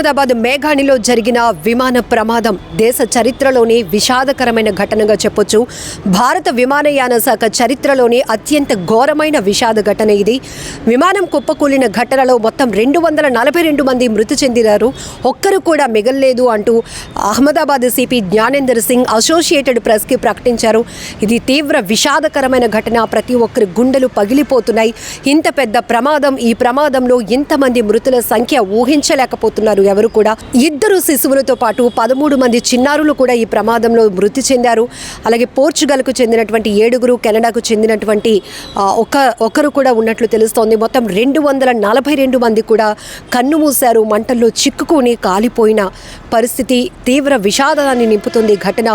అహ్మదాబాద్ మేఘాణిలో జరిగిన విమాన ప్రమాదం దేశ చరిత్రలోనే విషాదకరమైన ఘటనగా చెప్పొచ్చు. భారత విమానయాన శాఖ చరిత్రలోనే అత్యంత ఘోరమైన విషాద ఘటన ఇది. విమానం కుప్పకూలిన ఘటనలో మొత్తం రెండు వందల నలభై రెండు మంది మృతి చెందినారు. ఒక్కరు కూడా మిగల్లేదు అంటూ అహ్మదాబాద్ సిపి జ్ఞానేందర్ సింగ్ అసోసియేటెడ్ ప్రెస్కి ప్రకటించారు. ఇది తీవ్ర విషాదకరమైన ఘటన. ప్రతి ఒక్కరి గుండెలు పగిలిపోతున్నాయి. ఇంత పెద్ద ప్రమాదం. ఈ ప్రమాదంలో ఇంతమంది మృతుల సంఖ్య ఊహించలేకపోతున్నారు ఎవరు కూడా ఇద్దరు శిశువులతో పాటు పదమూడు మంది చిన్నారులు కూడా ఈ ప్రమాదంలో మృతి చెందారు. అలాగే పోర్చుగల్కు చెందినటువంటి ఏడుగురు కెనడాకు చెందినటువంటి ఒక ఒకరు కూడా ఉన్నట్లు తెలుస్తోంది. మొత్తం రెండు వందల నలభై రెండు మంది కూడా కన్ను మూశారు. మంటల్లో చిక్కుకుని కాలిపోయిన పరిస్థితి తీవ్ర విషాదాన్ని నింపుతుంది. ఈ ఘటన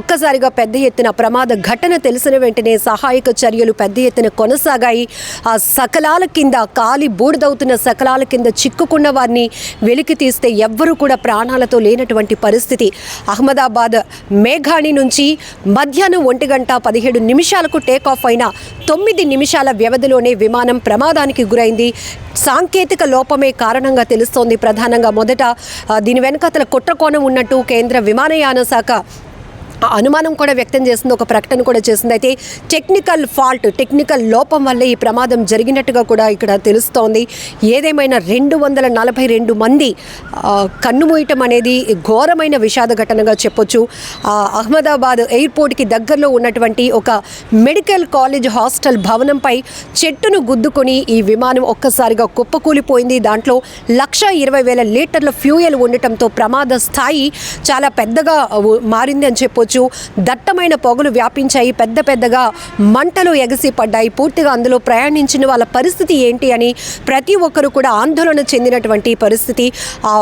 ఒక్కసారిగా పెద్ద ఎత్తున ప్రమాద ఘటన తెలిసిన వెంటనే సహాయక చర్యలు పెద్ద ఎత్తున కొనసాగాయి. ఆ సకలాల కింద కాలి బూడిదవుతున్న సకలాల కింద చిక్కుకున్న వారిని వెలికి తీస్తే ఎవ్వరూ కూడా ప్రాణాలతో లేనటువంటి పరిస్థితి. అహ్మదాబాద్ మేఘాణి నుంచి మధ్యాహ్నం ఒంటి గంట పదిహేడు నిమిషాలకు టేక్ ఆఫ్ అయిన తొమ్మిది నిమిషాల వ్యవధిలోనే విమానం ప్రమాదానికి గురైంది. సాంకేతిక లోపమే కారణంగా తెలుస్తోంది ప్రధానంగా. మొదట దీని దీని వెనకాతల కుట్రకోణం ఉన్నట్టు కేంద్ర విమానయాన శాఖ అనుమానం కూడా వ్యక్తం చేసింది ఒక ప్రకటన కూడా చేసింది అయితే టెక్నికల్ ఫాల్ట్ టెక్నికల్ లోపం వల్ల ఈ ప్రమాదం జరిగినట్టుగా కూడా ఇక్కడ తెలుస్తోంది. ఏదేమైనా రెండు వందల నలభై రెండు మంది కన్నుమూయటం అనేది ఘోరమైన విషాద ఘటనగా చెప్పొచ్చు. అహ్మదాబాద్ ఎయిర్పోర్ట్కి దగ్గరలో ఉన్నటువంటి ఒక మెడికల్ కాలేజ్ హాస్టల్ భవనంపై చెట్టును గుద్దుకొని ఈ విమానం ఒక్కసారిగా కుప్పకూలిపోయింది. దాంట్లో లక్ష ఇరవై వేల లీటర్ల ఫ్యూయల్ ఉండటంతో ప్రమాద స్థాయి చాలా పెద్దగా మారింది అని చెప్పొచ్చు. దట్టమైన పొగలు వ్యాపించాయి. పెద్ద పెద్దగా మంటలు ఎగసి పడ్డాయి. పూర్తిగా అందులో ప్రయాణించిన వాళ్ళ పరిస్థితి ఏంటి అని ప్రతి ఒక్కరు కూడా ఆందోళన చెందినటువంటి పరిస్థితి. ఆ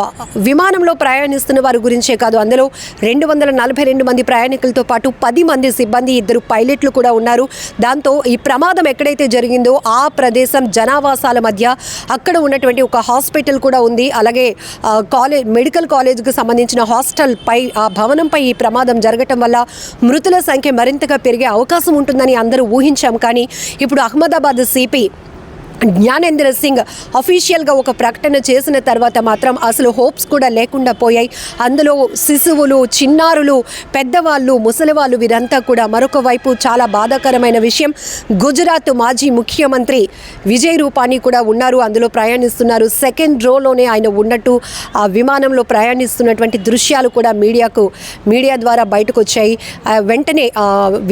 విమానంలో ప్రయాణిస్తున్న వారి గురించే కాదు అందులో రెండు వందల నలభై రెండు మంది ప్రయాణికులతో పాటు పది మంది సిబ్బంది ఇద్దరు పైలట్లు కూడా ఉన్నారు. దాంతో ఈ ప్రమాదం ఎక్కడైతే జరిగిందో ఆ ప్రదేశం జనావాసాల మధ్య అక్కడ ఉన్నటువంటి ఒక హాస్పిటల్ కూడా ఉంది. అలాగే కాలేజ్ మెడికల్ కాలేజ్కి సంబంధించిన హాస్టల్ పై ఆ భవనంపై ఈ ప్రమాదం జరగటం వల్ల మృతుల సంఖ్య మరింతగా పెరిగే అవకాశం ఉంటుందని అందరూ ఊహించాం. కానీ ఇప్పుడు అహ్మదాబాద్ సిపి జ్ఞానేంద్ర సింగ్ అఫీషియల్గా ఒక ప్రకటన చేసిన తర్వాత మాత్రం అసలు హోప్స్ కూడా లేకుండా పోయాయి. అందులో శిశువులు చిన్నారులు పెద్దవాళ్ళు ముసలివాళ్ళు వీరంతా కూడా మరొక వైపు చాలా బాధాకరమైన విషయం. గుజరాత్ మాజీ ముఖ్యమంత్రి విజయ్ రూపానీ కూడా ఉన్నారు అందులో ప్రయాణిస్తున్నారు. సెకండ్ రోలోనే ఆయన ఉన్నట్టు ఆ విమానంలో ప్రయాణిస్తున్నటువంటి దృశ్యాలు కూడా మీడియాకు మీడియా ద్వారా బయటకు వచ్చాయి వెంటనే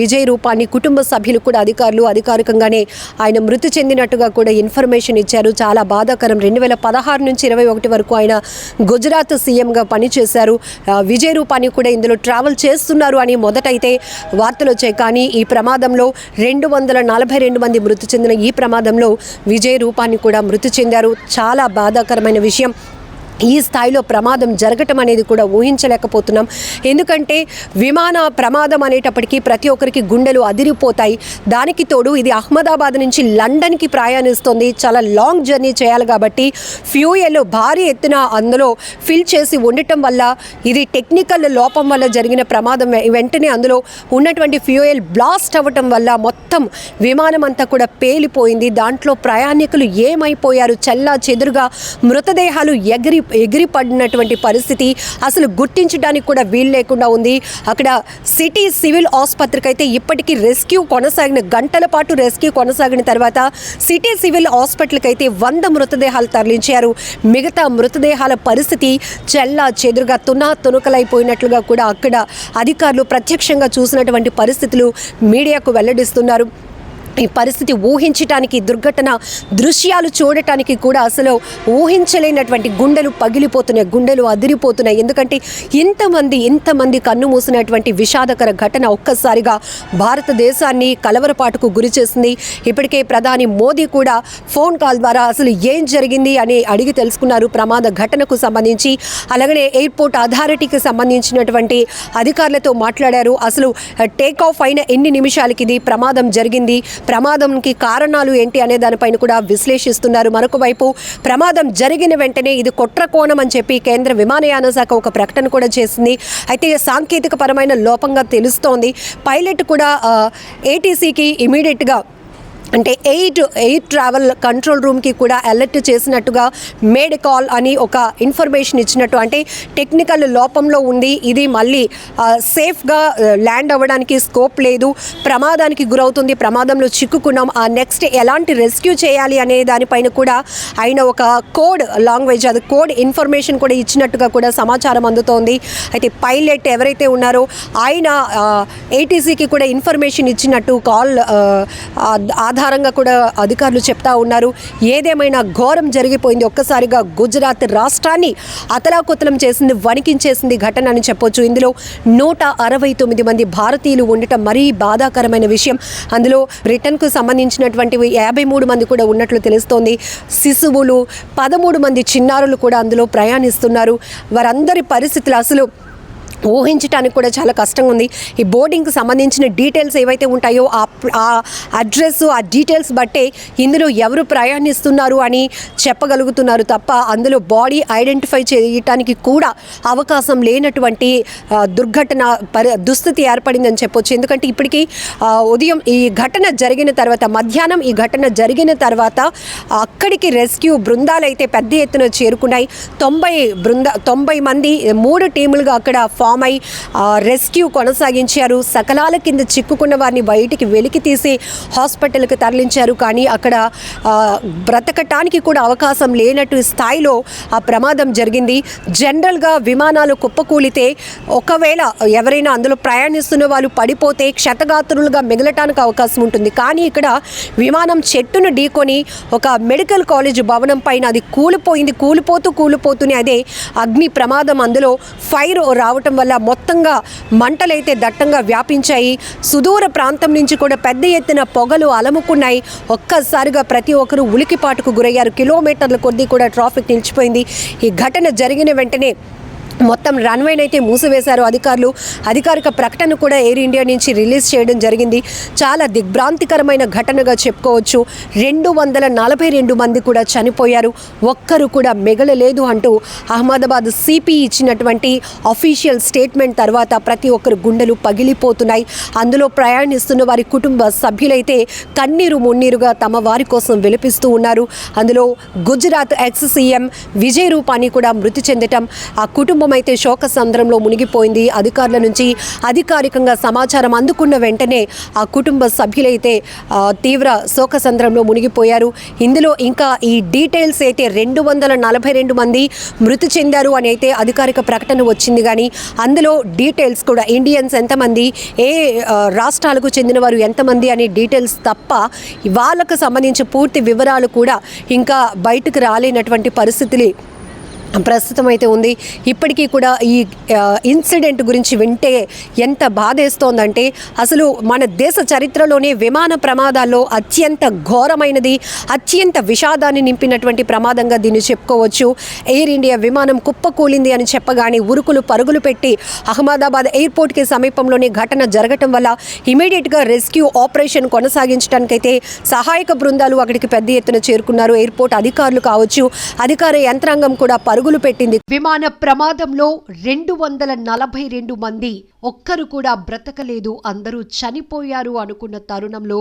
విజయ్ రూపానీ కుటుంబ సభ్యులు కూడా అధికారులు అధికారికంగానే ఆయన మృతి చెందినట్టుగా కూడా ఇన్ఫర్మేషన్ ఇచ్చారు. చాలా బాధాకరం. రెండు వేల పదహారు నుంచి ఇరవై ఒకటి వరకు ఆయన గుజరాత్ సీఎంగా పనిచేశారు. విజయ్ రూపాన్ని కూడా ఇందులో ట్రావెల్ చేస్తున్నారు అని మొదటైతే వార్తలు వచ్చాయి. కానీ ఈ ప్రమాదంలో రెండు వందల నలభై రెండు మంది మృతి చెందిన ఈ ప్రమాదంలో విజయ్ రూపాన్ని కూడా మృతి చెందారు. చాలా బాధాకరమైన విషయం. ఈ స్థాయిలో ప్రమాదం జరగటం అనేది కూడా ఊహించలేకపోతున్నాం. ఎందుకంటే విమాన ప్రమాదం అనేటప్పటికీ ప్రతి ఒక్కరికి గుండెలు అదిరిపోతాయి. దానికి తోడు ఇది అహ్మదాబాద్ నుంచి లండన్కి ప్రయాణిస్తుంది. చాలా లాంగ్ జర్నీ చేయాలి కాబట్టి ఫ్యూయల్ భారీ ఎత్తున అందులో ఫిల్ చేసి ఉండటం వల్ల ఇది టెక్నికల్ లోపం వల్ల జరిగిన ప్రమాదం. వెంటనే అందులో ఉన్నటువంటి ఫ్యూయల్ బ్లాస్ట్ అవ్వటం వల్ల మొత్తం విమానం అంతా కూడా పేలిపోయింది. దాంట్లో ప్రయాణికులు ఏమైపోయారు? చల్లా చెదురుగా మృతదేహాలు ఎగిరి ఎగిరి పడినటువంటి పరిస్థితి అసలు గుర్తించడానికి కూడా వీలు లేకుండా ఉంది. అక్కడ సిటీ సివిల్ ఆసుపత్రికి అయితే ఇప్పటికీ రెస్క్యూ కొనసాగిన గంటల పాటు రెస్క్యూ కొనసాగిన తర్వాత సిటీ సివిల్ హాస్పిటల్కి అయితే వంద మృతదేహాలు తరలించారు. మిగతా మృతదేహాల పరిస్థితి చెల్లా చెదురుగా తునా తునుకలైపోయినట్లుగా కూడా అక్కడ అధికారులు ప్రత్యక్షంగా చూసినటువంటి పరిస్థితులు మీడియాకు వెల్లడిస్తున్నారు. ఈ పరిస్థితి ఊహించటానికి దుర్ఘటన దృశ్యాలు చూడటానికి కూడా అసలు ఊహించలేనటువంటి గుండెలు పగిలిపోతున్నాయి గుండెలు అదిరిపోతున్నాయి. ఎందుకంటే ఇంతమంది ఇంతమంది కన్ను మూసినటువంటి విషాదకర ఘటన ఒక్కసారిగా భారతదేశాన్ని కలవరపాటుకు గురి చేసింది. ఇప్పటికే ప్రధాని మోదీ కూడా ఫోన్ కాల్ ద్వారా అసలు ఏం జరిగింది అని అడిగి తెలుసుకున్నారు. ప్రమాద ఘటనకు సంబంధించి అలాగనే ఎయిర్పోర్ట్ అథారిటీకి సంబంధించినటువంటి అధికారులతో మాట్లాడారు. అసలు టేక్ ఆఫ్ అయిన ఎన్ని నిమిషాలకి ఇది ప్రమాదం జరిగింది? ప్రమాదంకి కారణాలు ఏంటి అనే దానిపైన కూడా విశ్లేషిస్తున్నారు. మరొక వైపు ప్రమాదం జరిగిన వెంటనే ఇది కుట్ర కోణం అని చెప్పి కేంద్ర విమానయాన శాఖ ఒక ప్రకటన కూడా చేసింది. అయితే సాంకేతిక పరమైన లోపంగా తెలుస్తోంది. పైలట్ కూడా ఏటీసీకి ఇమీడియట్గా అంటే ఎయిట్ ఎయిర్ ట్రావెల్ కంట్రోల్ రూమ్కి కూడా అలర్ట్ చేసినట్టుగా మేడ్ కాల్ అని ఒక ఇన్ఫర్మేషన్ ఇచ్చినట్టు అంటే టెక్నికల్ లోపంలో ఉంది ఇది మళ్ళీ సేఫ్గా ల్యాండ్ అవ్వడానికి స్కోప్ లేదు ప్రమాదానికి గురవుతుంది ప్రమాదంలో చిక్కుకున్నాం ఆ నెక్స్ట్ ఎలాంటి రెస్క్యూ చేయాలి అనే దానిపైన కూడా ఆయన ఒక కోడ్ లాంగ్వేజ్ అది కోడ్ ఇన్ఫర్మేషన్ కూడా ఇచ్చినట్టుగా కూడా సమాచారం అందుతోంది. అయితే పైలట్ ఎవరైతే ఉన్నారో ఆయన ఏటీసీకి కూడా ఇన్ఫర్మేషన్ ఇచ్చినట్టు కాల్ ఆధారంగా కూడా అధికారులు చెప్తా ఉన్నారు. ఏదేమైనా ఘోరం జరిగిపోయింది. ఒక్కసారిగా గుజరాత్ రాష్ట్రాన్ని అతలాకుతలం చేసింది వణికించేసింది ఘటన అని చెప్పొచ్చు. ఇందులో నూట అరవై తొమ్మిది మంది భారతీయులు ఉండటం మరీ బాధాకరమైన విషయం. అందులో బ్రిటన్కు సంబంధించినటువంటి యాభై మూడు మంది కూడా ఉన్నట్లు తెలుస్తోంది. శిశువులు పదమూడు మంది చిన్నారులు కూడా అందులో ప్రయాణిస్తున్నారు. వారందరి పరిస్థితులు అసలు ఊహించడానికి కూడా చాలా కష్టంగా ఉంది. ఈ బోర్డింగ్కి సంబంధించిన డీటెయిల్స్ ఏవైతే ఉంటాయో ఆ అడ్రస్ ఆ డీటెయిల్స్ బట్టే ఇందులో ఎవరు ప్రయాణిస్తున్నారు అని చెప్పగలుగుతున్నారు తప్ప అందులో బాడీ ఐడెంటిఫై చేయటానికి కూడా అవకాశం లేనటువంటి దుర్ఘటన పరి దుస్థితి ఏర్పడిందని చెప్పొచ్చు. ఎందుకంటే ఇప్పటికీ ఉదయం ఈ ఘటన జరిగిన తర్వాత మధ్యాహ్నం ఈ ఘటన జరిగిన తర్వాత అక్కడికి రెస్క్యూ బృందాలు అయితే పెద్ద ఎత్తున చేరుకున్నాయి. తొంభై బృంద తొంభై మంది మూడు టీములుగా అక్కడ ఫామ్ అయి రెస్క్యూ కొనసాగించారు. సకలాల కింద చిక్కుకున్న వారిని బయటికి వెలికి తీసి హాస్పిటల్కి తరలించారు. కానీ అక్కడ బ్రతకటానికి కూడా అవకాశం లేనట్టు స్థాయిలో ఆ ప్రమాదం జరిగింది. జనరల్గా విమానాలు కుప్పకూలితే ఒకవేళ ఎవరైనా అందులో ప్రయాణిస్తున్న వాళ్ళు పడిపోతే క్షతగాత్రులుగా మిగలటానికి అవకాశం ఉంటుంది. కానీ ఇక్కడ విమానం చెట్టును ఢీకొని ఒక మెడికల్ కాలేజ్ భవనం పైన అది కూలిపోయింది. కూలిపోతూ కూలిపోతూనే అదే అగ్ని ప్రమాదం అందులో ఫైర్ రావటం వల్ల మొత్తంగా మంటలైతే దట్టంగా వ్యాపించాయి. సుదూర ప్రాంతం నుంచి కూడా పెద్ద ఎత్తున పొగలు అలముకున్నాయి. ఒక్కసారిగా ప్రతి ఒక్కరూ ఉలికిపాటుకు గురయ్యారు. కిలోమీటర్ల కొద్దీ కూడా ట్రాఫిక్ నిలిచిపోయింది. ఈ ఘటన జరిగిన వెంటనే మొత్తం రన్వేని అయితే మూసివేశారు అధికారులు. అధికారిక ప్రకటన కూడా ఎయిర్ ఇండియా నుంచి రిలీజ్ చేయడం జరిగింది. చాలా దిగ్భ్రాంతికరమైన ఘటనగా చెప్పుకోవచ్చు. రెండు వందల నలభై రెండు మంది కూడా చనిపోయారు. ఒక్కరు కూడా మిగలలేదు అంటూ అహ్మదాబాద్ సిపి ఇచ్చినటువంటి అఫీషియల్ స్టేట్మెంట్ తర్వాత ప్రతి ఒక్కరు గుండెలు పగిలిపోతున్నాయి. అందులో ప్రయాణిస్తున్న వారి కుటుంబ సభ్యులైతే కన్నీరు మున్నీరుగా తమ వారి కోసం విలపిస్తూ ఉన్నారు. అందులో గుజరాత్ ఎక్స్ సీఎం విజయ్ రూపాని కూడా మృతి చెందటం ఆ కుటుంబం అయితే శోక సంద్రంలో మునిగిపోయింది. అధికారుల నుంచి అధికారికంగా సమాచారం అందుకున్న వెంటనే ఆ కుటుంబ సభ్యులైతే తీవ్ర శోక సంద్రంలో మునిగిపోయారు. ఇందులో ఇంకా ఈ డీటెయిల్స్ అయితే రెండు వందల నలభై రెండు మంది మృతి చెందారు అని అయితే అధికారిక ప్రకటన వచ్చింది. కానీ అందులో డీటెయిల్స్ కూడా ఇండియన్స్ ఎంతమంది ఏ రాష్ట్రాలకు చెందిన వారు ఎంతమంది అనే డీటెయిల్స్ తప్ప వాళ్ళకు సంబంధించి పూర్తి వివరాలు కూడా ఇంకా బయటకు రాలేనటువంటి పరిస్థితులు ప్రస్తుతం అయితే ఉంది. ఇప్పటికీ కూడా ఈ ఇన్సిడెంట్ గురించి వింటే ఎంత బాధేస్తోందంటే అసలు మన దేశ చరిత్రలోనే విమాన ప్రమాదాల్లో అత్యంత ఘోరమైనది అత్యంత విషాదాన్ని నింపినటువంటి ప్రమాదంగా దీన్ని చెప్పుకోవచ్చు. ఎయిర్ ఇండియా విమానం కుప్పకూలింది అని చెప్పగానే ఉరుకులు పరుగులు పెట్టి అహ్మదాబాద్ ఎయిర్పోర్ట్కి సమీపంలోనే ఘటన జరగటం వల్ల ఇమీడియట్గా రెస్క్యూ ఆపరేషన్ కొనసాగించడానికైతే సహాయక బృందాలు అక్కడికి పెద్ద ఎత్తున చేరుకున్నారు. ఎయిర్పోర్ట్ అధికారులు కావచ్చు అధికార యంత్రాంగం కూడా పరుగులు పెట్టింది. విమాన ప్రమాదంలో రెండు వందల నలభై రెండు మంది ఒక్కరు కూడా బ్రతకలేదు అందరూ చనిపోయారు అనుకున్న తరుణంలో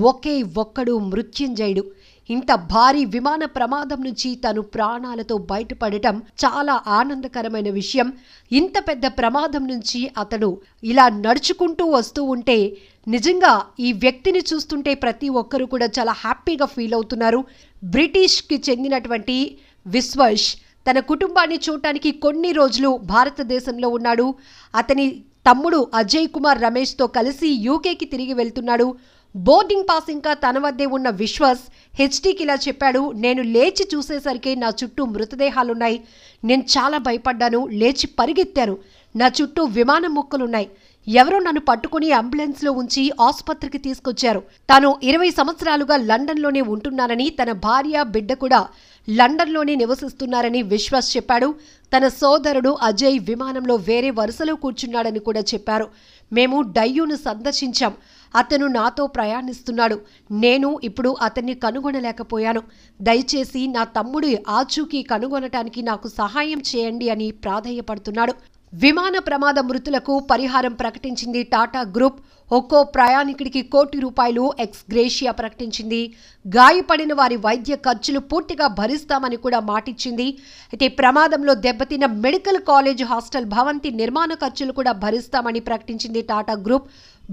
ఒకే ఒక్కడు మృత్యుంజయుడు. ఇంత భారీ విమాన ప్రమాదం నుంచి తను ప్రాణాలతో బయటపడటం చాలా ఆనందకరమైన విషయం. ఇంత పెద్ద ప్రమాదం నుంచి అతడు ఇలా నడుచుకుంటూ వస్తూ ఉంటే నిజంగా ఈ వ్యక్తిని చూస్తుంటే ప్రతి ఒక్కరు కూడా చాలా హ్యాపీగా ఫీల్ అవుతున్నారు. బ్రిటిష్కి చెందినటువంటి విశ్వష్ తన కుటుంబాన్ని చూడటానికి కొన్ని రోజులు భారతదేశంలో ఉన్నాడు. అతని తమ్ముడు అజయ్ కుమార్ రమేష్తో కలిసి యూకేకి తిరిగి వెళ్తున్నాడు. బోర్డింగ్ పాస్ ఇంకా తన వద్దే ఉన్న విశ్వాస్ హెచ్డీకి ఇలా చెప్పాడు నేను లేచి చూసేసరికి నా చుట్టూ మృతదేహాలున్నాయి. నేను చాలా భయపడ్డాను లేచి పరిగెత్తాను. నా చుట్టూ విమానం ముక్కలున్నాయి. ఎవరో నన్ను పట్టుకుని అంబులెన్స్లో ఉంచి ఆసుపత్రికి తీసుకొచ్చారు. తాను ఇరవై సంవత్సరాలుగా లండన్లోనే ఉంటున్నానని తన భార్య బిడ్డ కూడా లండన్లోనే నివసిస్తున్నారని విశ్వాస్ చెప్పాడు. తన సోదరుడు అజయ్ విమానంలో వేరే వరుసలో కూర్చున్నాడని కూడా చెప్పారు. మేము డయ్యూను సందర్శించాం. అతను నాతో ప్రయాణిస్తున్నాడు. నేను ఇప్పుడు అతన్ని కనుగొనలేకపోయాను. దయచేసి నా తమ్ముడి ఆచూకీ కనుగొనటానికి నాకు సహాయం చేయండి అని ప్రాధేయపడుతున్నాడు. విమాన ప్రమాద మృతులకు పరిహారం ప్రకటించింది టాటా గ్రూప్. ఒక్కో ప్రయాణికుడికి కోటి రూపాయలు ఎక్స్ గ్రేషియా ప్రకటించింది. గాయపడిన వారి వైద్య ఖర్చులు పూర్తిగా భరిస్తామని కూడా మాటిచ్చింది. అయితే ప్రమాదంలో దెబ్బతిన్న మెడికల్ కాలేజ్ హాస్టల్ భవంతి నిర్మాణ ఖర్చులు కూడా భరిస్తామని ప్రకటించింది టాటా గ్రూప్.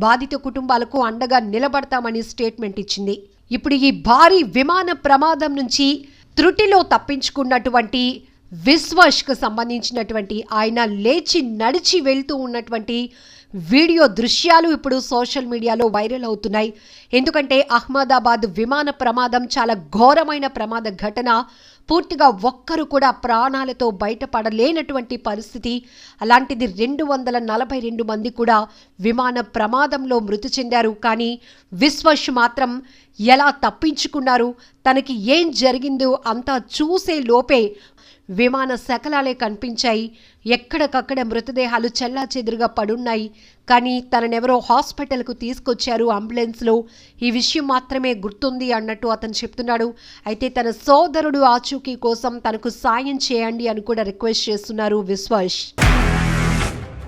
బాధిత కుటుంబాలకు అండగా నిలబడతామని స్టేట్మెంట్ ఇచ్చింది. ఇప్పుడు ఈ భారీ విమాన ప్రమాదం నుంచి త్రుటిలో తప్పించుకున్నటువంటి విశ్వాష్కు సంబంధించినటువంటి ఆయన లేచి నడిచి వెళ్తూ ఉన్నటువంటి వీడియో దృశ్యాలు ఇప్పుడు సోషల్ మీడియాలో వైరల్ అవుతున్నాయి. ఎందుకంటే అహ్మదాబాద్ విమాన ప్రమాదం చాలా ఘోరమైన ప్రమాద ఘటన. పూర్తిగా ఒక్కరు కూడా ప్రాణాలతో బయటపడలేనటువంటి పరిస్థితి. అలాంటిది రెండు వందల నలభై రెండు మంది కూడా విమాన ప్రమాదంలో మృతి చెందారు. కానీ విశ్వష్ మాత్రం ఎలా తప్పించుకున్నారు? తనకి ఏం జరిగిందో అంతా చూసే లోపే విమాన శకలాలే కనిపించాయి. ఎక్కడికక్కడ మృతదేహాలు చెల్లా చెదురుగా పడున్నాయి. కానీ తననెవరో హాస్పిటల్కు తీసుకొచ్చారు అంబులెన్స్లో. ఈ విషయం మాత్రమే గుర్తుంది అన్నట్టు అతను చెప్తున్నాడు. అయితే తన సోదరుడు ఆచూకీ కోసం తనకు సాయం చేయండి అని కూడా రిక్వెస్ట్ చేస్తున్నారు విశ్వాస్